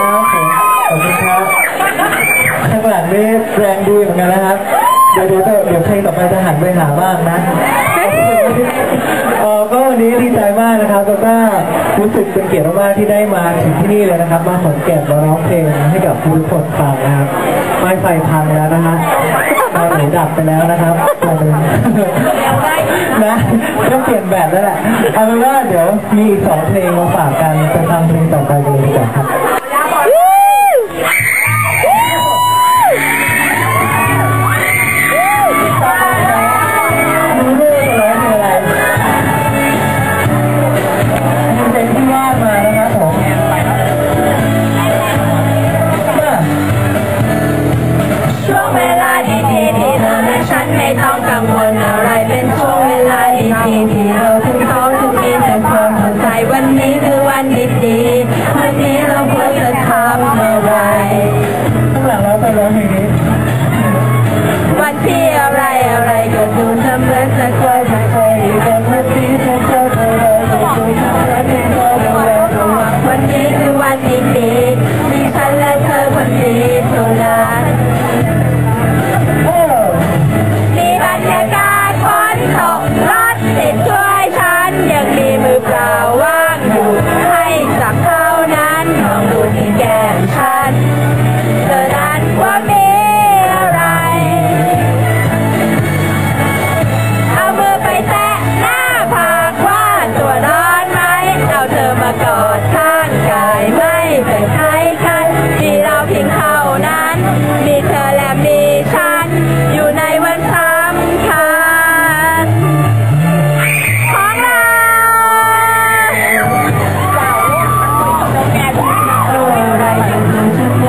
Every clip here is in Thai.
ขอบคุณครับข้างหลังนี่แรงดีเหมือนกันนะครับ เดี๋ยวเดี๋ยวเดี๋ยวเพลงต่อไปจะหันไปหาบ้างนะก็วันนี้ดีใจมากนะครับก็รู้สึกเป็นเกียรติมากที่ได้มาถึงที่นี่เลยนะครับ มาขอนแก่นมาร้องเพลงให้กับผู้คนฟังนะครับไม่ไฟพังแล้วนะฮะมาหนูดับไปแล้วนะครับนะต้องเปลี่ยนแบบแล้วแหละเอาเป็นว่าเดี๋ยวมีอีกสองเพลงมาฝากกันจะทำเพลงต่อไปกันเลยดีกว่าครับ ฉันไม่ต้องกังวลอะไร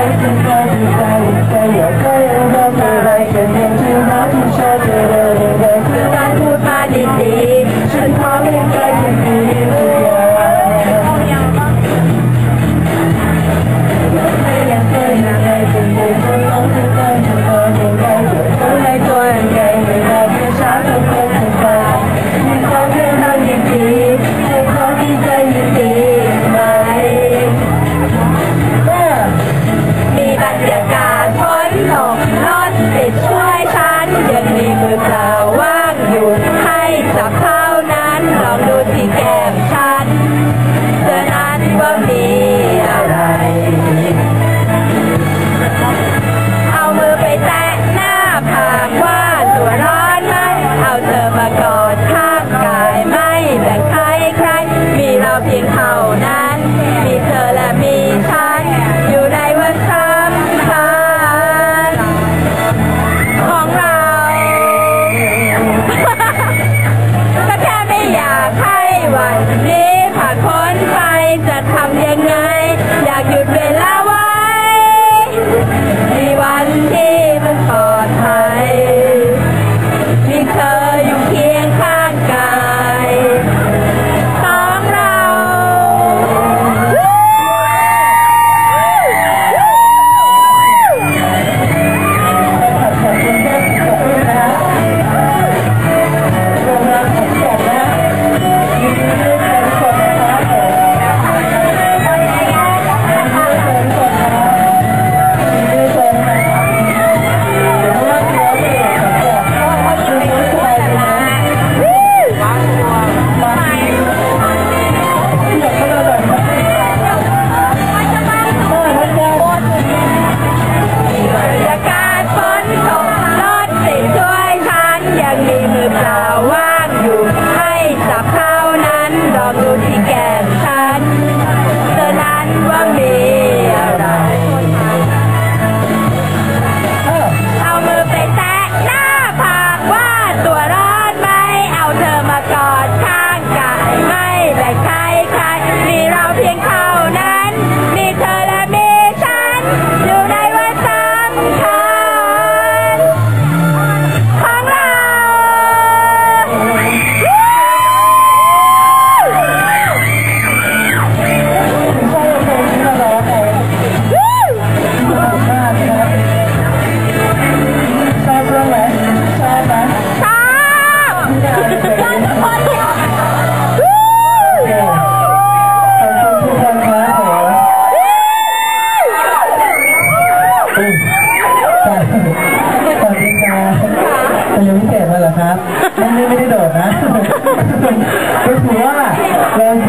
Thank you. 好多品 ปุ้งจานจากเมกาไปเรียพิเศษมาเหรอครับไม่ไม่ได้โดดนะก็คือว่าเรา